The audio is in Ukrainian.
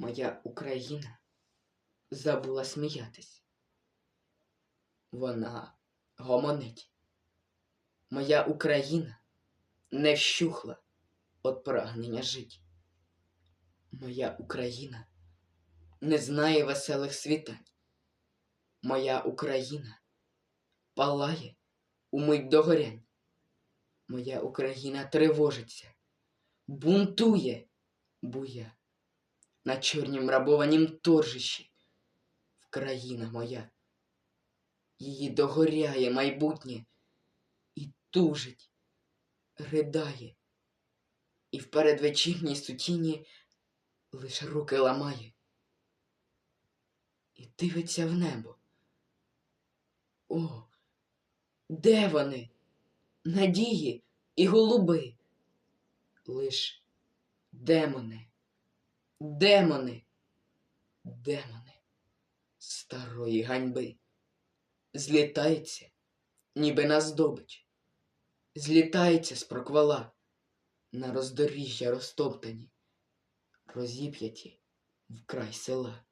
Моя Україна забула сміятись. Вона гомонить. Моя Україна не вщухла від прагнення жить. Моя Україна не знає веселих світань. Моя Україна палає умить догорянь. Моя Україна тривожиться, бунтує, буя на чорнім рабованім торжищі. Вкраїна моя, її догоряє майбутнє і тужить, ридає, і в передвечірній сутіні лиш руки ламає і дивиться в небо. О, де вони? Надії і голуби? Лиш демони, демони, демони старої ганьби. Злітається, ніби на здобич, злітається з проквала на роздоріжжя розтоптані, розіп'яті вкрай села.